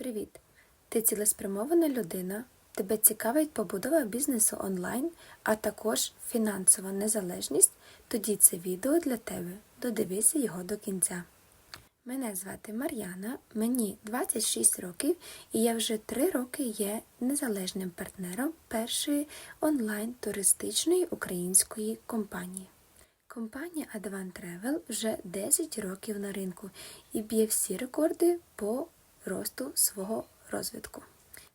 Привіт! Ти цілеспрямована людина, тебе цікавить побудова бізнесу онлайн, а також фінансова незалежність, тоді це відео для тебе. Додивися його до кінця. Мене звати Мар'яна, мені 26 років, і я вже 3 роки є незалежним партнером першої онлайн-туристичної української компанії. Компанія Advan Travel вже 10 років на ринку і б'є всі рекорди по росту свого розвитку.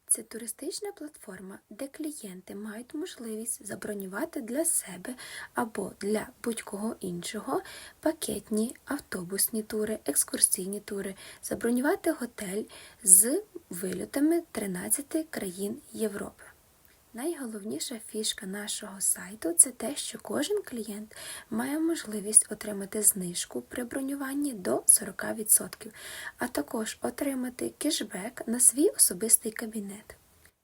Це туристична платформа, де клієнти мають можливість забронювати для себе або для будь-кого іншого пакетні автобусні тури, екскурсійні тури, забронювати готель з вильотами 13 країн Європи. Найголовніша фішка нашого сайту це те, що кожен клієнт має можливість отримати знижку при бронюванні до 40%, а також отримати кешбек на свій особистий кабінет.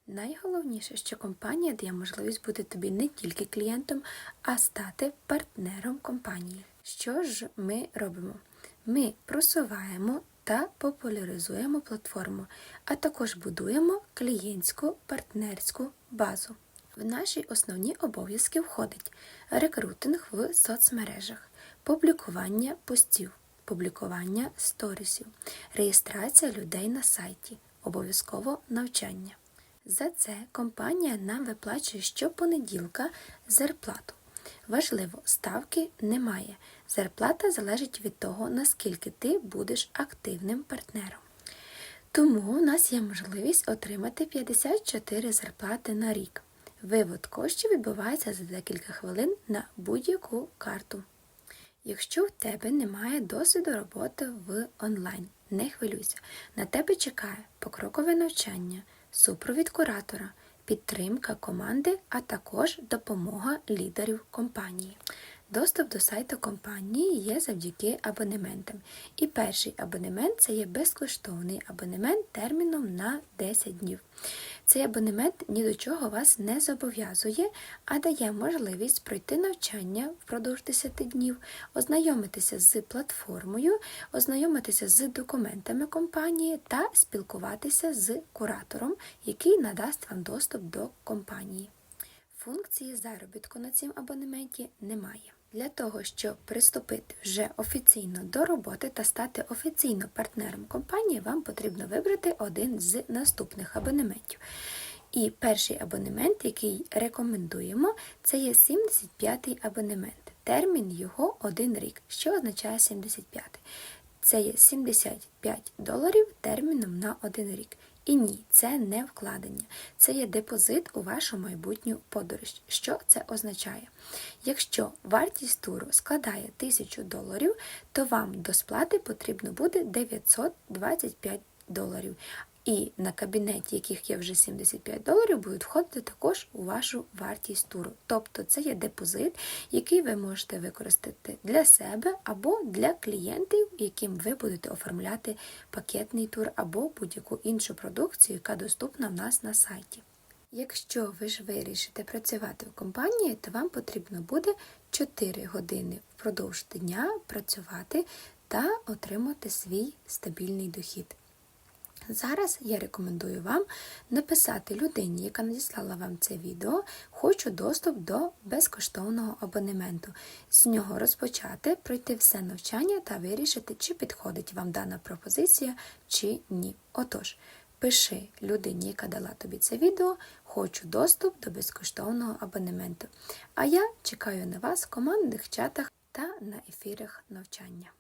Найголовніше, що компанія дає можливість бути тобі не тільки клієнтом, а стати партнером компанії. Що ж ми робимо? Ми просуваємо та популяризуємо платформу, а також будуємо клієнтську партнерську базу. В наші основні обов'язки входить рекрутинг в соцмережах, публікування постів, публікування сторісів, реєстрація людей на сайті, обов'язково навчання. За це компанія нам виплачує щопонеділка зарплату. Важливо, ставки немає. Зарплата залежить від того, наскільки ти будеш активним партнером. Тому у нас є можливість отримати 54 зарплати на рік. Вивод коштів відбувається за декілька хвилин на будь-яку карту. Якщо в тебе немає досвіду роботи в онлайн, не хвилюйся. На тебе чекає покрокове навчання, супровід куратора, підтримка команди, а також допомога лідерів компанії. Доступ до сайту компанії є завдяки абонементам. І перший абонемент це є безкоштовний абонемент терміном на 10 днів. Цей абонемент ні до чого вас не зобов'язує, а дає можливість пройти навчання впродовж 10 днів, ознайомитися з платформою, ознайомитися з документами компанії та спілкуватися з куратором, який надасть вам доступ до компанії. Функції заробітку на цім абонементі немає. Для того, щоб приступити вже офіційно до роботи та стати офіційно партнером компанії, вам потрібно вибрати один з наступних абонементів. І перший абонемент, який рекомендуємо, це є 75-й абонемент. Термін його 1 рік. Що означає 75? Це є 75 доларів терміном на один рік. І ні, це не вкладення, це є депозит у вашу майбутню подорож. Що це означає? Якщо вартість туру складає 1000 доларів, то вам до сплати потрібно буде 925 доларів. І на кабінеті, яких є вже 75 доларів, будуть входити також у вашу вартість туру. Тобто це є депозит, який ви можете використати для себе або для клієнтів, яким ви будете оформляти пакетний тур або будь-яку іншу продукцію, яка доступна в нас на сайті. Якщо ви ж вирішите працювати в компанії, то вам потрібно буде 4 години впродовж дня працювати та отримати свій стабільний дохід. Зараз я рекомендую вам написати людині, яка надіслала вам це відео, хочу доступ до безкоштовного абонементу. З нього розпочати, пройти все навчання та вирішити, чи підходить вам дана пропозиція, чи ні. Отож, пиши людині, яка дала тобі це відео, хочу доступ до безкоштовного абонементу. А я чекаю на вас в командних чатах та на ефірах навчання.